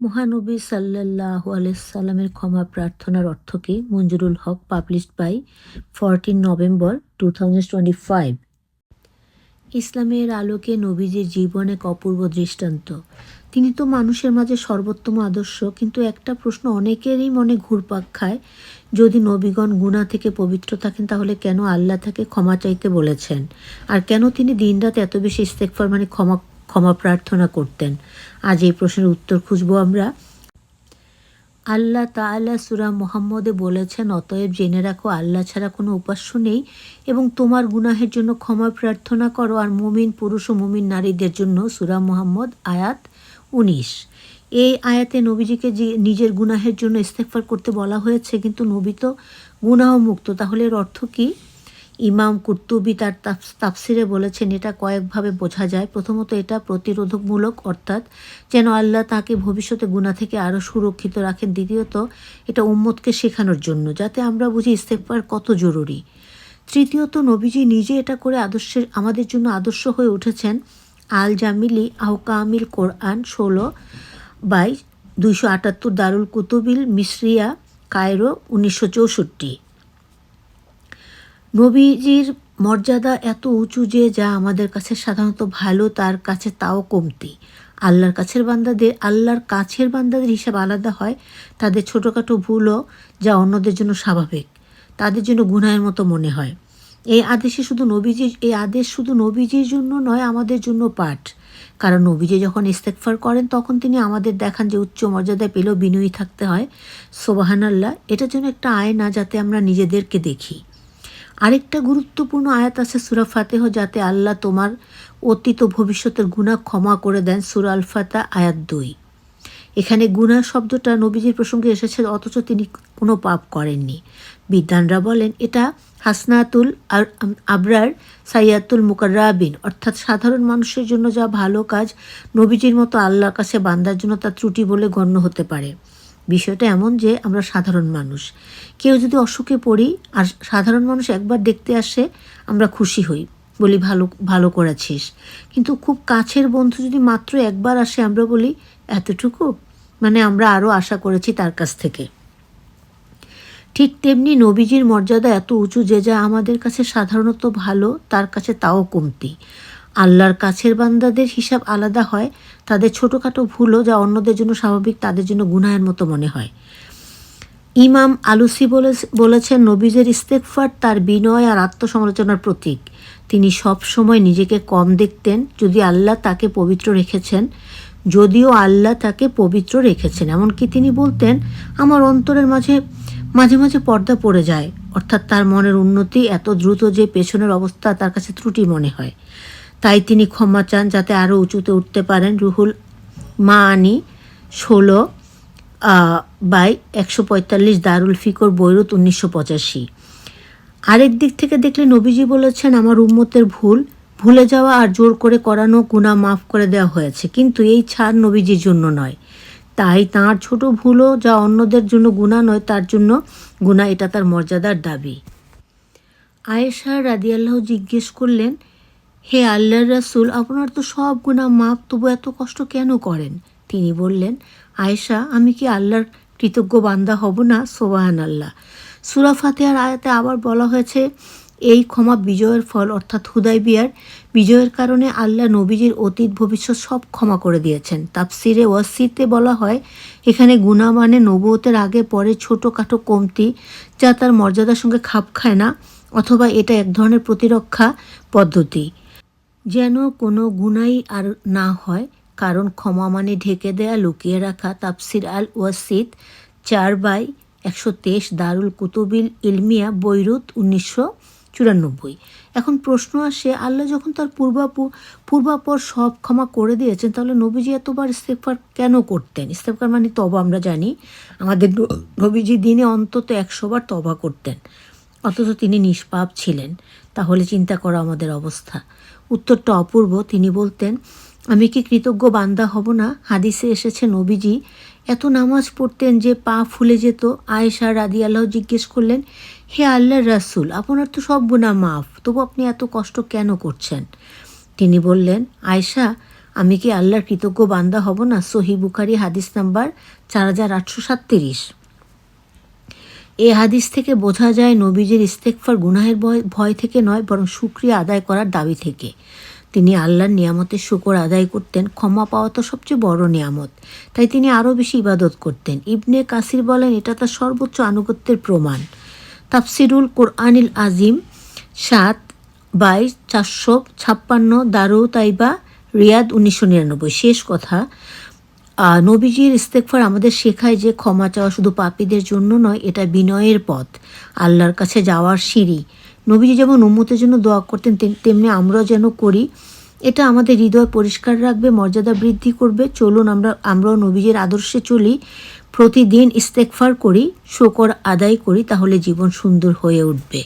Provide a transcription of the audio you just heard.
মহানবী সাল্লাল্লাহু আলাইসাল্লামের ক্ষমা প্রার্থনার অর্থ কি? Manjurul Haque published by fourteen November two ইসলামের আলোকে নবীজির জীবন এক অপূর্ব দৃষ্টান্ত। তিনি তো মানুষের মাঝে সর্বোত্তম আদর্শ, কিন্তু একটা প্রশ্ন অনেকেরই মনে ঘুরপাক খায়, যদি নবীগণ গুণা থেকে পবিত্র থাকেন, তাহলে কেন আল্লাহ তাকে ক্ষমা চাইতে বলেছেন? আর কেন তিনি দিনরাত এত বেশি ইস্তেকফার মানে ক্ষমা ক্ষমা প্রার্থনা করতেন। আজ এই প্রশ্নের উত্তর খুঁজব আমরা। আল্লাহ তাআলা সুরা মোহাম্মদে বলেছেন, অতএব জেনে রাখো, আল্লাহ ছাড়া কোনো উপাস্য নেই এবং তোমার গুনাহের জন্য ক্ষমা প্রার্থনা করো আর মুমিন পুরুষ ও মুমিন নারীদের জন্য সুরা মোহাম্মদ আয়াত উনিশ। এই আয়াতে নবীজিকে যে নিজের গুনাহের জন্য ইস্তেফার করতে বলা হয়েছে, কিন্তু নবী তো গুনাহ মুক্ত তাহলে এর অর্থ কী? ইমাম কুর্তুবি তার তাফসিরে বলেছেন, এটা কয়েকভাবে বোঝা যায়। প্রথমত এটা প্রতিরোধকমূলক, অর্থাৎ যেন আল্লাহ তাকে ভবিষ্যতে গুণা থেকে আরও সুরক্ষিত রাখেন। দ্বিতীয়ত, এটা উম্মতকে শেখানোর জন্য, যাতে আমরা বুঝি ইস্তেফার কত জরুরি। তৃতীয়ত, নবীজি নিজে এটা করে আদর্শের, আমাদের জন্য আদর্শ হয়ে উঠেছেন। আল জামিলি আহকামিল কোরআন ষোলো বাই দুইশো আটাত্তর দারুল কুতুবিল মিশ্রিয়া কায়রো উনিশশো চৌষট্টি। নবীজির মর্যাদা এত উঁচু যে যা আমাদের কাছে সাধারণত ভালো, তার কাছে তাও কমতি। আল্লাহর কাছের বান্দাদের, আল্লাহর কাছের বান্দাদের হিসাব আলাদা হয়। তাদের ছোটোখাটো ভুলও যা অন্যদের জন্য স্বাভাবিক। তাদের জন্য গুনাহের মতো মনে হয়। এই আদেশে শুধু নবীজির, এই আদেশ শুধু নবীজির জন্য নয়, আমাদের জন্য পাঠ। কারণ নবীজি যখন ইস্তেকফার করেন, তখন তিনি আমাদের দেখান যে উচ্চ মর্যাদায় পেলেও বিনয়ী থাকতে হয়। সোবাহান আল্লাহ এটার জন্য একটা আয়না যাতে আমরা নিজেদেরকে দেখি। আরেকটা গুরুত্বপূর্ণ আয়াত আছে সুরা ফাতেহ, যাতে আল্লাহ তোমার অতীত ভবিষ্যতের গুণা ক্ষমা করে দেন, সুরা আল ফাতা আয়াত দুই। এখানে গুণা শব্দটা নবীজির প্রসঙ্গে এসেছে, অথচ তিনি কোনো পাপ করেননি। বিদ্যানরা বলেন, এটা হাসনাতুল আর আবরার সাইয়াতুল মুকাররাবিন, অর্থাৎ সাধারণ মানুষের জন্য যা ভালো কাজ, নবীজির মতো আল্লাহর কাছে বান্দার জন্য তা ত্রুটি বলে গণ্য হতে পারে। বিষয়টা এমন যে আমরা সাধারণ মানুষ। কেউ যদি অসুখে পড়ি আর সাধারণ মানুষ একবার দেখতে আসে, আমরা খুশি হই, বলি, ভালো ভালো করেছিস। কিন্তু খুব কাছের বন্ধু যদি মাত্র একবার আসে, আমরা বলি, এতটুকু? মানে আমরা আরও আশা করেছি তার কাছ থেকে। ঠিক তেমনি নবীজির মর্যাদা এত উঁচু যে যা আমাদের কাছে সাধারণত ভালো, তার কাছে তাও কমতি। আল্লাহর কাছের বান্দাদের হিসাব আলাদা হয় তাদের ছোটোখাটো ভুলও যা অন্যদের জন্য স্বাভাবিক, তাদের জন্য গুনাহের মতো মনে হয়। ইমাম আলুসি বলে বলেছেন, নবীজের ইস্তেকফার তার বিনয় আর আত্মসমালোচনার প্রতীক। তিনি সব সময় নিজেকে কম দেখতেন যদি আল্লাহ তাকে পবিত্র রেখেছেন, যদিও আল্লাহ তাকে পবিত্র রেখেছেন। এমনকি তিনি বলতেন, আমার অন্তরের মাঝে মাঝে মাঝে পর্দা পড়ে যায়। অর্থাৎ তার মনের উন্নতি এত দ্রুত যে পেছনের অবস্থা তার কাছে ত্রুটি মনে হয়। তাই তিনি ক্ষমা চান যাতে আরও উঁচুতে উঠতে পারেন। রুহুল মা আনি ষোলো বাই একশো পঁয়তাল্লিশ দারুল ফিকর, বৈরুত উনিশশো পঁচাশি। আরেক দিক থেকে দেখলে নবীজি বলেছেন, আমার উম্মতের ভুল, ভুলে যাওয়া আর জোর করে করানো গুণা মাফ করে দেওয়া হয়েছে। কিন্তু এই ছাড় নবীজির জন্য নয়। তাই তার ছোট ভুলও যা অন্যদের জন্য গুণা নয়, তার জন্য গুণা এটা তার মর্যাদার দাবি। আয়েশা রাদিয়াল্লাহ জিজ্ঞেস করলেন হে আল্লাহর রাসুল, আপনার তো সব গুণা মাপ তবু এত কষ্ট কেন করেন? তিনি বললেন, আয়েশা, আমি কি আল্লাহর কৃতজ্ঞ বান্দা হব না? সোবাহান আল্লাহ সুরা ফাতেহার আয়াতে আবার বলা হয়েছে, এই ক্ষমা বিজয়ের ফল, অর্থাৎ হুদাই বিয়ার বিজয়ের কারণে আল্লাহ নবীজির অতীত, ভবিষ্যৎ সব ক্ষমা করে দিয়েছেন। তাপসিরে ওয়াসিতে বলা হয়, এখানে গুণা মানে নবতের আগে, পরে ছোটোখাটো কমতি যা তার মর্যাদার সঙ্গে খাপ খায় না, অথবা এটা এক ধরনের প্রতিরক্ষা পদ্ধতি। যেন কোনো গুনাই আর না হয়, কারণ ক্ষমা মানে ঢেকে দেয়া, লুকিয়ে রাখা। তাপসির আল ওয়াসিদ চার বাই একশো তেইশ দারুল কুতুবিল ইলমিয়া, বৈরুত উনিশশো চুরানব্বই। এখন প্রশ্ন আসে, আল্লাহ যখন তার পূর্বাপু, পূর্বাপর সব ক্ষমা করে দিয়েছেন, তাহলে নবীজি এতবার ইস্তেফার কেন করতেন? ইস্তেফার মানে তবা আমরা জানি। আমাদের নবীজি দিনে অন্তত একশোবার তবা করতেন। অথচ তিনি নিষ্পাপ ছিলেন। তাহলে চিন্তা করা আমাদের অবস্থা। উত্তরটা অপূর্ব। তিনি বলতেন, আমি কি কৃতজ্ঞ বান্দা হব না? হাদিসে এসেছে, নবীজি, এত নামাজ পড়তেন যে পা ফুলে যেত। আয়েশা রাদি আল্লাহ জিজ্ঞেস করলেন, হে আল্লাহ রাসুল, আপনার তো সব গুণা মাফ, তবু আপনি এত কষ্ট কেন করছেন? তিনি বললেন, আয়েশা, আমি কি আল্লাহর কৃতজ্ঞ বান্দা হব না? সহি বুখারি হাদিস নাম্বার চার হাজার আটশো সাতত্রিশ। এ হাদিস থেকে বোঝা যায় নবীজির ইস্তেকফার গুনাহের ভয় থেকে নয়, বরং সুক্রিয়া আদায় করার দাবি থেকে। তিনি আল্লাহর নিয়ামতের শুকর আদায় করতেন, ক্ষমা পাওয়া তো সবচেয়ে বড় নিয়ামত। তাই তিনি আরও বেশি ইবাদত করতেন। ইবনে কাসির বলেন, এটা তার সর্বোচ্চ আনুগত্যের প্রমাণ। তাফসিরুল কোরআনিল আজিম, সাত বাইশ চারশো ছাপ্পান্ন দারু তাইবা রিয়াদ উনিশশো নিরানব্বই। শেষ কথা নবীজির ইস্তেকফার আমাদের শেখায় যে ক্ষমা চাওয়া শুধু পাপীদের জন্য নয়, এটা বিনয়ের পথ, আল্লাহর কাছে যাওয়ার সিঁড়ি। নবীজি যেমন উম্মতের জন্য দোয়া করতেন, তেম- তেমনি আমরাও যেন করি। এটা আমাদের হৃদয় পরিষ্কার রাখবে, মর্যাদা বৃদ্ধি করবে। চলুন আমরা, আমরাও নবীজির আদর্শে চলি। প্রতিদিন ইস্তেকফার করি, শোকর আদায় করি, তাহলে জীবন সুন্দর হয়ে উঠবে।